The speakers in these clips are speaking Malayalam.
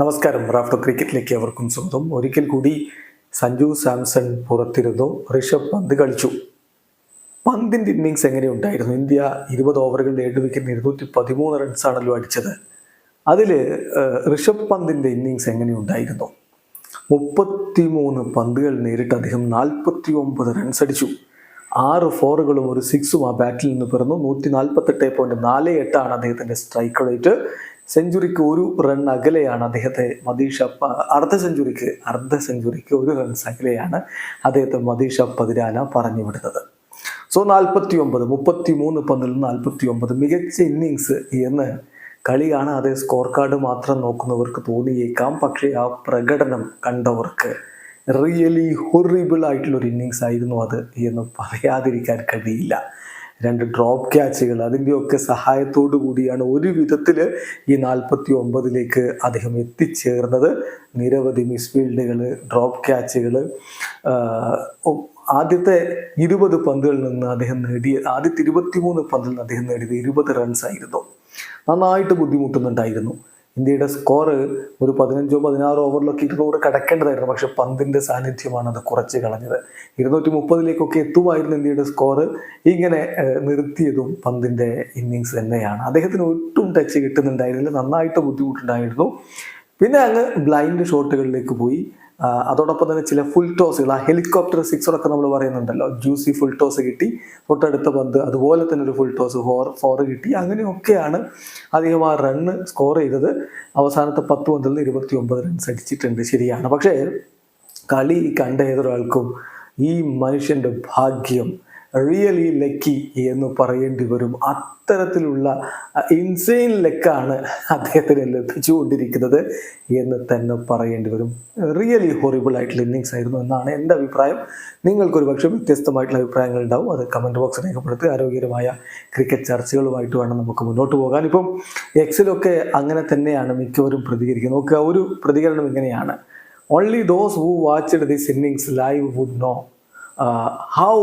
നമസ്കാരം. റാഫ്റ്റർ ക്രിക്കറ്റിലേക്ക് അവർക്കും സ്വന്തം ഒരിക്കൽ കൂടി സഞ്ജു സാംസൺ പുറത്തിരുന്നു. ഋഷഭ് പന്ത് കളിച്ചു. പന്തിന്റെ ഇന്നിങ്സ് എങ്ങനെയുണ്ടായിരുന്നു ഇന്ത്യ ഇരുപത് ഓവറുകളിൽ ഏഴ് വിക്കറ്റിന് ഇരുന്നൂറ്റി പതിമൂന്ന് റൺസാണല്ലോ അടിച്ചത്. അതിൽ ഋഷഭ് പന്തിന്റെ ഇന്നിങ്സ് എങ്ങനെയുണ്ടായിരുന്നു മുപ്പത്തി മൂന്ന് പന്തുകൾ നേരിട്ട് അദ്ദേഹം നാൽപ്പത്തി ഒമ്പത് റൺസ് അടിച്ചു. ആറ് ഫോറുകളും ഒരു സിക്സും ആ ബാറ്റിൽ നിന്ന് പിറന്നു. നൂറ്റി നാൽപ്പത്തെട്ട് പോയിന്റ് നാല് എട്ടാണ് അദ്ദേഹത്തിന്റെ സ്ട്രൈക്ക് റേറ്റ് സെഞ്ചുറിക്ക് ഒരു റൺ അകലെയാണ് അദ്ദേഹത്തെ മതീഷ് അപ്പ അർദ്ധ സെഞ്ചുറിക്ക് അർദ്ധ സെഞ്ചുറിക്ക് ഒരു റൺസ് അകലെയാണ് അദ്ദേഹത്തെ മതീഷ് പതിരാന പറഞ്ഞു വിടുന്നത് സോ നാൽപ്പത്തി ഒമ്പത് മുപ്പത്തി മൂന്ന് പന്തിൽ നാൽപ്പത്തി ഒമ്പത് മികച്ച ഇന്നിങ്സ് എന്ന് കളി കാണാതെ സ്കോർ കാർഡ് മാത്രം നോക്കുന്നവർക്ക് തോന്നിയേക്കാം. പക്ഷേ ആ പ്രകടനം കണ്ടവർക്ക് റിയലി ഹൊറിബിൾ ആയിട്ടുള്ള ഒരു ഇന്നിങ്സ് ആയിരുന്നു അത് എന്ന് പറയാതിരിക്കാൻ കഴിയില്ല. രണ്ട് ഡ്രോപ്പ് ക്യാച്ചുകൾ അതിന്റെയൊക്കെ സഹായത്തോടു കൂടിയാണ് ഒരു വിധത്തിൽ ഈ നാൽപ്പത്തി ഒമ്പതിലേക്ക് അദ്ദേഹം എത്തിച്ചേർന്നത്. നിരവധി മിസ്ഫീൽഡുകൾ ഡ്രോപ്പ് ക്യാച്ചുകൾ ആദ്യത്തെ ഇരുപത് പന്തുകളിൽ നിന്ന് അദ്ദേഹം നേടിയ ആദ്യത്തെ ഇരുപത്തിമൂന്ന് പന്തിൽ നിന്ന് അദ്ദേഹം നേടിയത് ഇരുപത് റൺസ് ആയിരുന്നു. നന്നായിട്ട് ബുദ്ധിമുട്ടുന്നുണ്ടായിരുന്നു. ഇന്ത്യയുടെ സ്കോർ ഒരു പതിനഞ്ചോ പതിനാറോ ഓവറിലൊക്കെ ഇരുന്നൂറ് കടക്കേണ്ടതായിരുന്നു. പക്ഷെ പന്തിന്റെ സാന്നിധ്യമാണ് അത് കുറച്ച് കളഞ്ഞത്. ഇരുന്നൂറ്റി മുപ്പതിലേക്കൊക്കെ എത്തുമായിരുന്നു ഇന്ത്യയുടെ സ്കോർ ഇങ്ങനെ നിർത്തിയതും പന്തിന്റെ ഇന്നിങ്സ് തന്നെയാണ്. അദ്ദേഹത്തിന് ഒട്ടും ടച്ച് കിട്ടുന്നുണ്ടായിരുന്നില്ല. നന്നായിട്ട് ബുദ്ധിമുട്ടുണ്ടായിരുന്നു. പിന്നെ അങ്ങ് ബ്ലൈൻഡ് ഷോട്ടുകളിലേക്ക് പോയി. അതോടൊപ്പം തന്നെ ചില ഫുൾ ടോസുകൾ ആ ഹെലികോപ്റ്റർ സിക്സറൊക്കെ നമ്മൾ പറയുന്നുണ്ടല്ലോ. ജ്യൂസി ഫുൾ ടോസ് കിട്ടി തൊട്ടടുത്ത പന്ത് അതുപോലെ തന്നെ ഒരു ഫുൾ ടോസ് ഫോർ ഫോർ കിട്ടി. അങ്ങനെയൊക്കെയാണ് അദ്ദേഹം ആ റണ്ണ് സ്കോർ ചെയ്തത്. അവസാനത്തെ പത്ത് പന്തിൽ നിന്ന് ഇരുപത്തി ഒമ്പത് റൺസ് അടിച്ചിട്ടുണ്ട്. ശരിയാണ്. പക്ഷേ കളി കണ്ട ഏതൊരാൾക്കും ഈ മനുഷ്യന്റെ ഭാഗ്യം റിയലി ലക്കി എന്ന് പറയേണ്ടി വരും. അത്തരത്തിലുള്ള ഇൻസെയിൻ ലെക്കാണ് അദ്ദേഹത്തിന് ലഭിച്ചുകൊണ്ടിരിക്കുന്നത് എന്ന് തന്നെ പറയേണ്ടി വരും. റിയലി ഹൊറിബിൾ ആയിട്ടുള്ള ഇന്നിങ്സ് ആയിരുന്നു എന്നാണ് എന്റെ അഭിപ്രായം. നിങ്ങൾക്കൊരു പക്ഷേ വ്യത്യസ്തമായിട്ടുള്ള അഭിപ്രായങ്ങൾ ഉണ്ടാവും. അത് കമന്റ് ബോക്സ് രേഖപ്പെടുത്തി ആരോഗ്യകരമായ ക്രിക്കറ്റ് ചർച്ചകളുമായിട്ട് വേണം നമുക്ക് മുന്നോട്ട് പോകാൻ. ഇപ്പം എക്സിലൊക്കെ അങ്ങനെ തന്നെയാണ് മിക്കവരും പ്രതികരിക്കുന്നത്. നോക്കുക ഒരു പ്രതികരണം ഇങ്ങനെയാണ്. Only those who watched this innings live would know how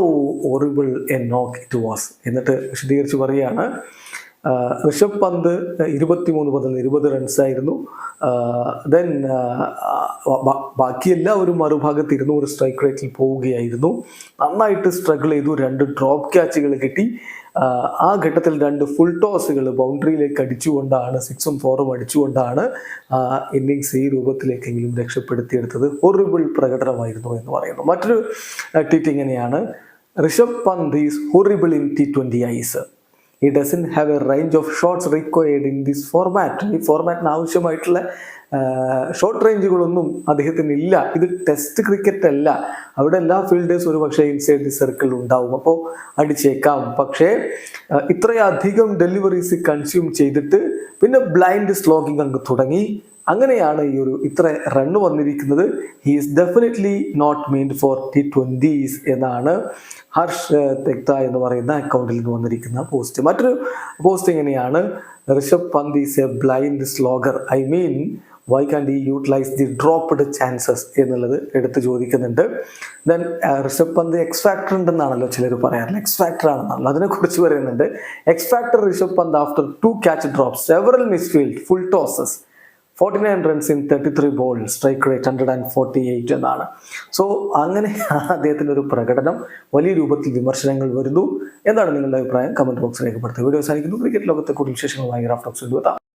horrible a knock it was എന്നിട്ട് വിശദീകരിച്ച് പറയുകയാണ്. ഋഷഭ് പന്ത് ഇരുപത്തിമൂന്ന് പന്തിൽ ഇരുപത് റൺസായിരുന്നു ദെൻ ബാക്കി എല്ലാവരും മറുഭാഗത്ത് ഇരുന്നൂറ് സ്ട്രൈക്ക് റേറ്റിൽ പോവുകയായിരുന്നു. നന്നായിട്ട് സ്ട്രഗിൾ ചെയ്തു. രണ്ട് ഡ്രോപ്പ് ക്യാച്ചുകൾ കിട്ടി. ആ ഘട്ടത്തിൽ രണ്ട് ഫുൾ ടോസുകൾ ബൗണ്ടറിയിലേക്ക് അടിച്ചുകൊണ്ടാണ് സിക്സും ഫോറും അടിച്ചുകൊണ്ടാണ് ഇന്നിങ്സ് ഈ രൂപത്തിലേക്കെങ്കിലും രക്ഷപ്പെടുത്തിയെടുത്തത്. ഹൊറിബിൾ പ്രകടനമായിരുന്നു എന്ന് പറയുന്നു. മറ്റൊരു ട്വീറ്റ് ഇങ്ങനെയാണ്. Rishabh Pant is horrible in T twenty Is he doesn't have a range of shots required in this format ഈ ഫോർമാറ്റിന് ആവശ്യമായിട്ടുള്ള ഷോർട്ട് റേഞ്ചുകളൊന്നും അദ്ദേഹത്തിന് ഇല്ല ഇത് ടെസ്റ്റ് ക്രിക്കറ്റ് അല്ല. അവിടെ എല്ലാ ഫീൽഡേഴ്സും ഒരു പക്ഷേ ഇൻസൈഡ് ദി സർക്കിൾ ഉണ്ടാവും. അപ്പോൾ അടിച്ചേക്കാം. പക്ഷേ ഇത്രയധികം ഡെലിവറീസ് കൺസ്യൂം ചെയ്തിട്ട് പിന്നെ ബ്ലൈൻഡ് സ്ലോഗിങ് അങ്ങ് തുടങ്ങി. അങ്ങനെയാണ് ഈ ഒരു ഇത്ര റണ്ണ് വന്നിരിക്കുന്നത്. He is definitely not meant for T twenties എന്നാണ് ഹർഷ് തെക്ത എന്ന് പറയുന്ന അക്കൗണ്ടിൽ നിന്ന് വന്നിരിക്കുന്ന പോസ്റ്റ് മറ്റൊരു പോസ്റ്റ് എങ്ങനെയാണ് Rishabh Pant is a blind slogger I mean why can they utilise the dropped chances എന്നുള്ളത് എടുത്ത് ചോദിക്കുന്നുണ്ട്. Then Rishabh Pant X factor ഉണ്ടെന്നാണല്ലോ ചിലർ പറയാറില്ല എക്സ് ഫാക്ടർ ആണെന്നാണല്ലോ അതിനെക്കുറിച്ച് പറയുന്നുണ്ട്. X factor Rishabh Pant after two catch drop several misfield full tosses forty nine runs in thirty three ball strike rate hundred and forty eight എന്നാണ്. സോ അങ്ങനെ അദ്ദേഹത്തിന്റെ ഒരു പ്രകടനം വലിയ രൂപത്തിൽ വിമർശനങ്ങൾ വരുന്നു. എന്താണ് നിങ്ങളുടെ അഭിപ്രായം? കമന്റ് ബോക്സിൽ രേഖപ്പെടുത്തുക. വീഡിയോ സാധിക്കുന്നു ക്രിക്കറ്റ് ലോകത്തെ കൂടുതൽ വിശേഷങ്ങൾ വിശേഷങ്ങളുമായി റാഫ്റ്റോക്സ് എത്താം.